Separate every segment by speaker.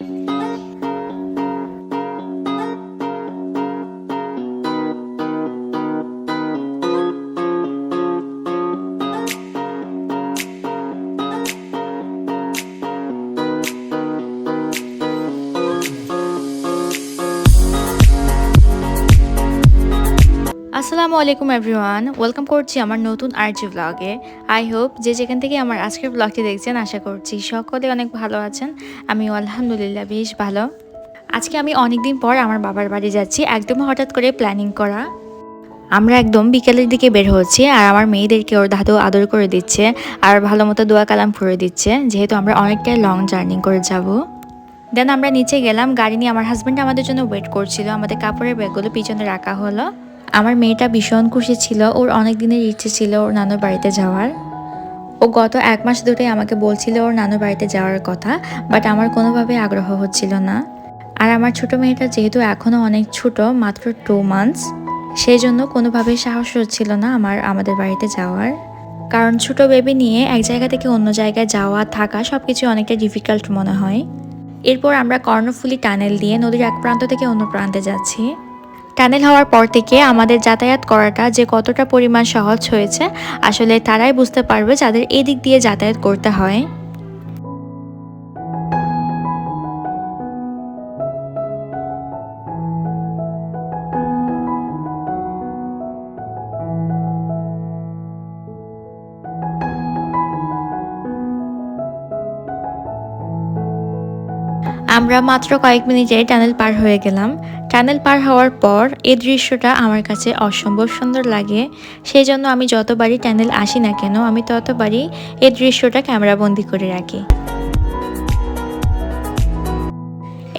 Speaker 1: Música আসসালামু আলাইকুম everyone welcome করছি আমার নতুন আরজি ব্লগে আই হোপ যে যেখান থেকে আমার আজকের ব্লগটি দেখছেন, আশা করছি সকলে অনেক ভালো আছেন আমি আলহামদুলিল্লাহ বেশ ভালো। আজকে আমি অনেক দিন পর আমার বাবার বাড়ি যাচ্ছি একদম হঠাৎ করে প্ল্যানিং করা। আমরা একদম বিকেলের দিকে বের হচ্ছি, আর আমার মেয়েদেরকে ওর দাদু আদর করে দিচ্ছে, আর ভালো মতো দোয়া কালাম করে দিচ্ছে, যেহেতু আমরা অনেকটাই লং জার্নি করে যাব। দেন আমরা নিচে গেলাম, গাড়ি নিয়ে আমার হাজব্যান্ড আমাদের জন্য ওয়েট করছিল, আমাদের কাপড়ের ব্যাগগুলো পিছনে রাখা হলো। আমার মেয়েটা ভীষণ খুশি ছিল, ওর অনেক দিনের ইচ্ছে ছিল ওর নানুর বাড়িতে যাওয়ার। ও গত এক মাস ধরেই আমাকে বলছিল ওর নানুর বাড়িতে যাওয়ার কথা, বাট আমার কোনোভাবে আগ্রহ হচ্ছিল না। আর আমার ছোট মেয়েটা যেহেতু এখনও অনেক ছোট, মাত্র টু মান্থস সেই জন্য কোনোভাবেই সাহস হচ্ছিল না আমার, আমাদের বাড়িতে যাওয়ার। কারণ ছোট বেবি নিয়ে এক জায়গা থেকে অন্য জায়গায় যাওয়া, থাকা সব কিছু অনেকটা ডিফিকাল্ট মনে হয়। এরপর আমরা কর্ণফুলি টানেল দিয়ে নদীর এক প্রান্ত থেকে অন্য প্রান্তে যাচ্ছি। টানেল হওয়ার পর থেকে আমাদের যাতায়াত করাটা যে কতটা পরিমাণ সহজ হয়েছে, আসলে তারাই বুঝতে পারবে যাদের এদিক দিয়ে যাতায়াত করতে হয়। আমরা মাত্র কয়েক মিনিটে টানেল পার হয়ে গেলাম। টানেল পার হওয়ার পর এই দৃশ্যটা আমার কাছে অসম্ভব সুন্দর লাগে। সেই জন্য আমি যতবারই টানেল আসি না কেন, আমি ততবারই এই দৃশ্যটা ক্যামেরাবন্দি করে রাখি।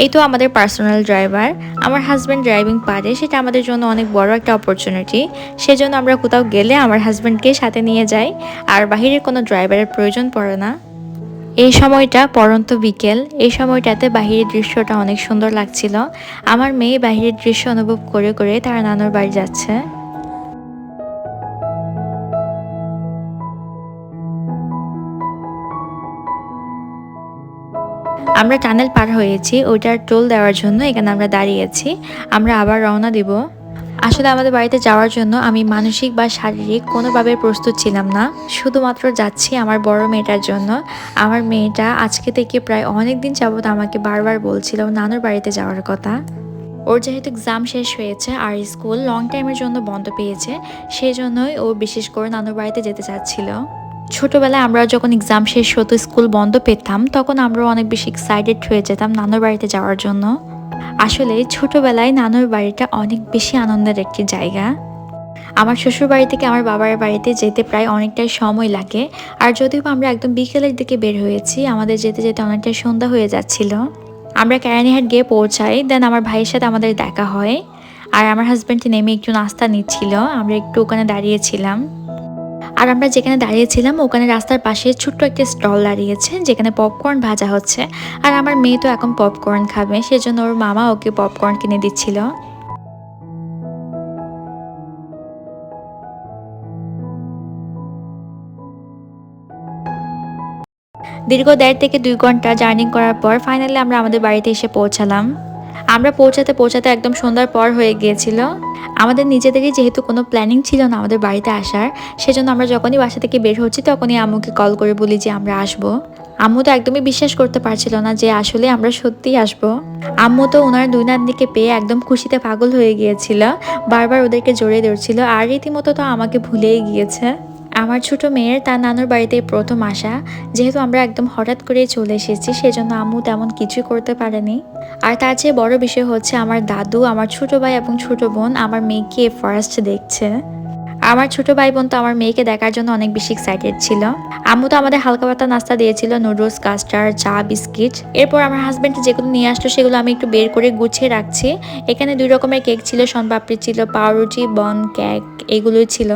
Speaker 1: এই তো আমাদের পার্সোনাল ড্রাইভার। আমার হাজব্যান্ড ড্রাইভিং পারে, সেটা আমাদের জন্য অনেক বড় একটা অপরচুনিটি। সেজন্য আমরা কোথাও গেলে আমার হাজব্যান্ডকে সাথে নিয়ে যাই, আর বাহিরের কোনো ড্রাইভারের প্রয়োজন পড়ে না। এই সময়টা পরন্ত বিকেল, এই সময়টাতে বাহিরের দৃশ্যটা অনেক সুন্দর লাগছিল। আমার মেয়ে বাহিরের দৃশ্য অনুভব করে করে তার নানুর বাড়ি যাচ্ছে। আমরা টানেল পার হয়েছি, ওইটার টোল দেওয়ার জন্য এখানে আমরা দাঁড়িয়েছি। আমরা আবার রওনা দিব। আসলে আমাদের বাড়িতে যাওয়ার জন্য আমি মানসিক বা শারীরিক কোনোভাবে প্রস্তুত ছিলাম না। শুধুমাত্র যাচ্ছি আমার বড় মেয়েটার জন্য। আমার মেয়েটা আজকে থেকে প্রায় অনেক দিন যাবত আমাকে বারবার বলছিল নানুর বাড়িতে যাওয়ার কথা। ওর যেহেতু এক্সাম শেষ হয়েছে আর স্কুল লং টাইমের জন্য বন্ধ পেয়েছে সেই জন্যই ও বিশেষ করে নানুর বাড়িতে যেতে চাচ্ছিল। ছোটবেলায় আমরা যখন এক্সাম শেষ হতো, স্কুল বন্ধ পেতাম, তখন আমরা অনেক বেশি এক্সাইটেড হয়ে যেতাম নানুর বাড়িতে যাওয়ার জন্য। আসলে ছোটবেলায় নানুর বাড়িটা অনেক বেশি আনন্দের একটি জায়গা। আমার শ্বশুর বাড়ি থেকে আমার বাবার বাড়িতে যেতে প্রায় অনেকটাই সময় লাগে। আর যদিও আমরা একদম বিকেলের দিকে বের হয়েছি, আমাদের যেতে যেতে অনেকটাই সন্ধ্যা হয়ে যাচ্ছিল। আমরা ক্যারানিহাট গিয়ে পৌঁছাই দেন আমার ভাইয়ের সাথে আমাদের দেখা হয়। আর আমার হাজব্যান্ড নেমে একটু নাস্তা নিচ্ছিল, আমরা একটু ওখানে দাঁড়িয়েছিলাম। আর আমরা যেখানে দাঁড়িয়েছিলাম, ওখানে রাস্তার পাশে ছোট্ট একটা স্টল দাঁড়িয়েছে, যেখানে পপকর্ন ভাজা হচ্ছে। আর আমার মেয়ে তো এখন পপকর্ন খাবে, সেজন্য ওর মামা ওকে পপকর্ন কিনে দিচ্ছিল। দীর্ঘ দেড় থেকে দুই ঘণ্টা জার্নি করার পর ফাইনালি আমরা আমাদের বাড়িতে এসে পৌঁছালাম। আমরা পৌঁছাতে পৌঁছাতে একদম সন্ধ্যার পর হয়ে গিয়েছিল। আমাদের নিজেদেরই যেহেতু কোনো প্ল্যানিং ছিল না আমাদের বাড়িতে আসার, সেজন্য আমরা যখনই বাসা থেকে বের হচ্ছি তখনই আম্মুকে কল করে বলি যে আমরা আসব। আম্মু তো একদমই বিশ্বাস করতে পারছিল না যে আসলে আমরা সত্যিই আসব। আম্মু তো ওনার দুই নাতনিকে পেয়ে একদম খুশিতে পাগল হয়ে গিয়েছিল, বারবার ওদেরকে জড়িয়ে ধরছিল, আর রীতিমতো তো আমাকে ভুলেই গিয়েছে। আমার ছোট মেয়ের তার নানুর বাড়িতে প্রথম আসা। যেহেতু আমরা একদম হঠাৎ করে চলে এসেছি, সেজন্য আম্মু তেমন কিছুই করতে পারেনি। আর তার চেয়ে বড় বিষয় হচ্ছে আমার দাদু, আমার ছোট ভাই এবং ছোট বোন আমার মেয়েকে ফার্স্ট দেখছে। আমার ছোট ভাই বোন তো আমার মেয়েকে দেখার জন্য অনেক বেশি এক্সাইটেড ছিল। আম্মু তো আমাদের হালকা পাতা নাস্তা দিয়েছিল নুডলস কাস্টার্ড চা, বিস্কিট। এরপর আমার হাজব্যান্ড যেগুলো নিয়ে আসলো সেগুলো আমি একটু বের করে গুছিয়ে রাখছি। এখানে দুই রকমের কেক ছিল সনপাপড়ি ছিল, পাউরুটি বন কেক এগুলোই ছিল।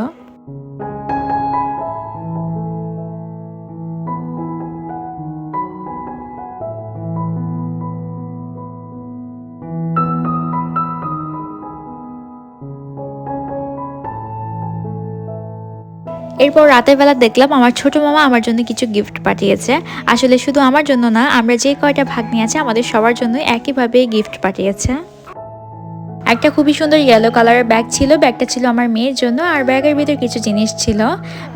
Speaker 1: এরপর রাতের বেলা দেখলাম আমার ছোট মামা আমার জন্য কিছু গিফট পাঠিয়েছে। আসলে শুধু আমার জন্য না, আমরা যে কয়টা ভাগ নিয়েছে আমাদের সবার জন্য একইভাবে গিফট পাঠিয়েছে। একটা খুবই সুন্দর ইয়েলো কালারের ব্যাগ ছিল ব্যাগটা ছিল আমার মেয়ের জন্য, আর ব্যাগের ভিতর কিছু জিনিস ছিল।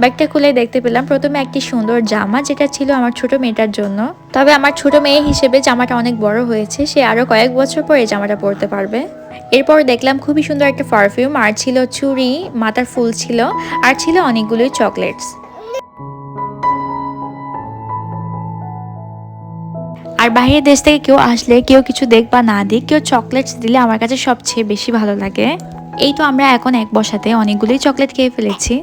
Speaker 1: ব্যাগটা খুলে দেখতে পেলাম, প্রথমে একটি সুন্দর জামা, যেটা ছিল আমার ছোট মেয়েটার জন্য। তবে আমার ছোট মেয়ে হিসেবে জামাটা অনেক বড় হয়েছে, সে আরও কয়েক বছর পরে জামাটা পরতে পারবে। এরপর দেখলাম খুবই সুন্দর একটা পারফিউম আর ছিল চুড়ি, মাথার ফুল ছিল, আর ছিল অনেকগুলোই চকলেটস আর বাইরের দেশ থেকে কেউ আসলে, কেউ কিছু দেখ বা না দিক কেউ চকলেটস দিলে আমার কাছে সবচেয়ে বেশি ভালো লাগে। এই তো আমরা এখন এক বসাতে অনেকগুলোই চকলেট খেয়ে ফেলেছি।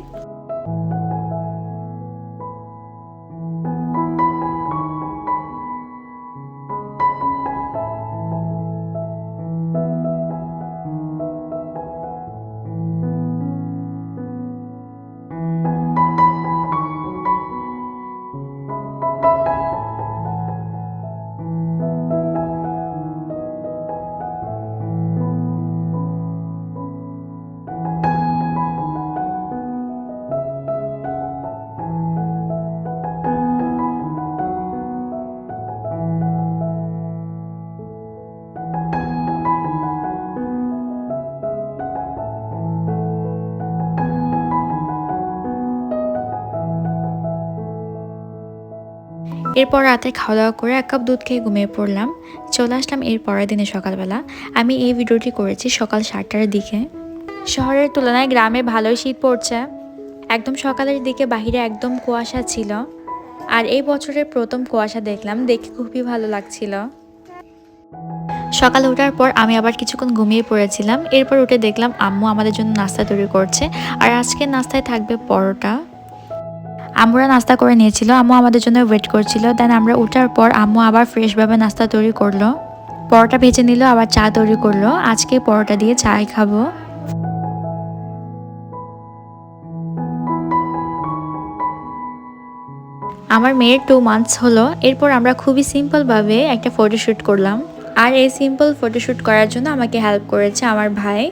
Speaker 1: এরপর রাতে খাওয়া দাওয়া করে এক কাপ দুধ খেয়ে ঘুমিয়ে পড়লাম। চলে আসলাম এর পরের দিনে সকালবেলা। আমি এই ভিডিওটি করেছি সকাল সাতটার দিকে। শহরের তুলনায় গ্রামে ভালোই শীত পড়ছে। একদম সকালের দিকে বাহিরে একদম কুয়াশা ছিল। আর এই বছরের প্রথম কুয়াশা দেখলাম, দেখে খুবই ভালো লাগছিল। সকালে ওঠার পর আমি আবার কিছুক্ষণ ঘুমিয়ে পড়েছিলাম। এরপর উঠে দেখলাম আম্মু আমাদের জন্য নাস্তা তৈরি করছে। আর আজকে নাস্তায় থাকবে পরোটা। আমরা নাস্তা করে নিয়েছিল, আম্মু আমাদের জন্য ওয়েট করছিল। দেন আমরা ওঠার পর আম্মু আবার ফ্রেশভাবে নাস্তা তৈরি করল। পরোটা ভেজে নিল, আবার চা তৈরি করল। আজকে পরোটা দিয়ে চাই খাব। আমার মেয়ের টু মান্থস হলো। এরপর আমরা খুবই সিম্পলভাবে একটা ফটোশ্যুট করলাম। আর এই সিম্পল ফটোশ্যুট করার জন্য আমাকে হেল্প করেছে আমার ভাই।